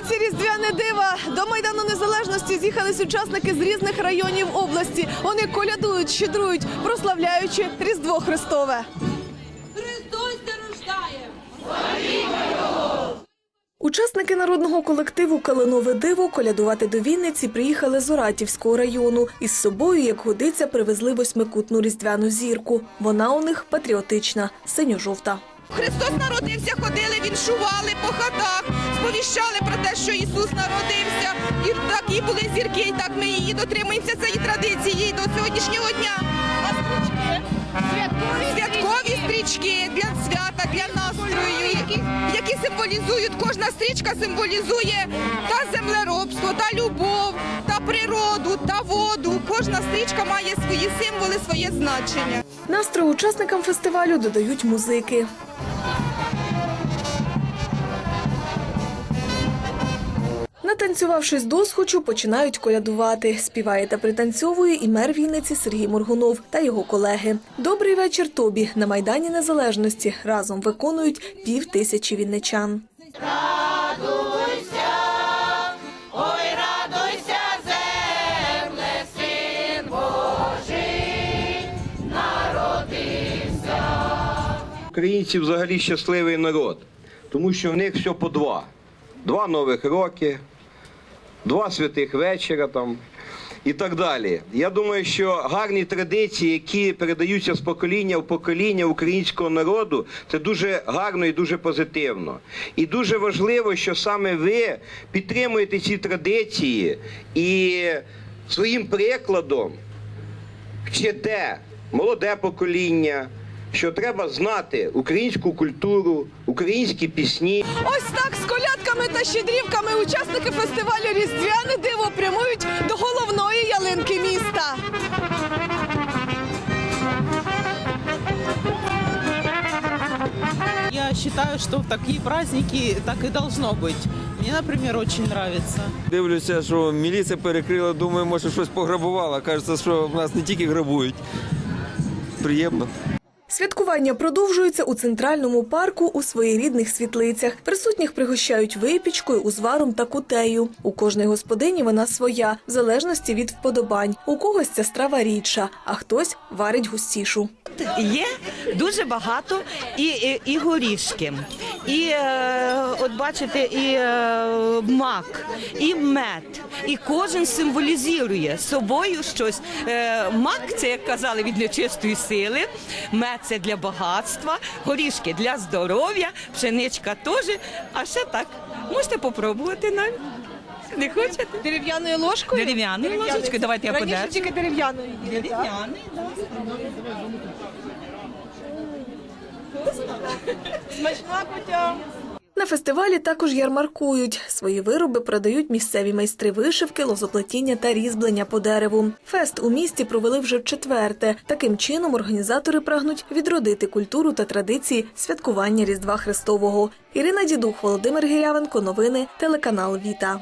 Вінниці різдвяне дива. До майдану незалежності з'їхались учасники з різних районів області. Вони колядують, щедрують, прославляючи Різдво Христове. Христос те! Учасники народного колективу Калинове диво колядувати до Вінниці приїхали з Оратівського району. Із собою, як годиться, привезли восьмикутну різдвяну зірку. Вона у них патріотична, синьо-жовта. Христос народився, ходили, віншували по хатах, сповіщали про те, що Ісус народився. І такі були зірки, і так ми її дотримуємося цієї традиції до сьогоднішнього дня. А стрічки? Святкові стрічки для свята, для настрою, які, які символізують, кожна стрічка символізує та землеробство, та любов, та природу. Кожна стрічка має свої символи, своє значення. Настрою учасникам фестивалю додають музики. Натанцювавшись досхочу, починають колядувати. Співає та пританцьовує і мер Вінниці Сергій Моргунов та його колеги. Добрий вечір тобі на Майдані Незалежності разом виконують пів тисячі вінничан. Українці взагалі щасливий народ, тому що в них все по два. Два нових роки, два святих вечора там і так далі. Я думаю, що гарні традиції, які передаються з покоління в покоління українського народу, це дуже гарно і дуже позитивно. І дуже важливо, що саме ви підтримуєте ці традиції і своїм прикладом вчите молоде покоління, що треба знати українську культуру, українські пісні. Ось так з колядками та щедрівками учасники фестивалю Різдвяне диво прямують до головної ялинки міста. Я считаю, что в такие праздники так и должно быть. Мне, например, очень нравится. Дивлюся, що міліція перекрила, думаю, може щось пограбувала. Кажеться, що в нас не тільки грабують. Приємно. Святкування продовжується у центральному парку у своєрідних світлицях. Присутніх пригощають випічкою, узваром та кутею. У кожної господині вона своя, в залежності від вподобань. У когось ця страва рідша, а хтось варить густішу. Є дуже багато і, і, і горішки, і е, от бачите, і е, мак, і мед. І кожен символізує собою щось. Е, мак це, як казали, від нечистої сили, мед це для багатства, горішки для здоров'я, пшеничка теж. А ще так, можете попробувати навіть. Не хочете? Дерев'яною ложкою? Дерев'яною ложечкою, давайте я Раніше тільки дерев'яною їли. так? Смачна кутя. На фестивалі також ярмаркують. Свої вироби продають місцеві майстри вишивки, лозоплетіння та різьблення по дереву. Фест у місті провели вже в четверте. Таким чином організатори прагнуть відродити культуру та традиції святкування Різдва Христового. Ірина Дідух, Володимир Гірявенко. Новини телеканал Віта.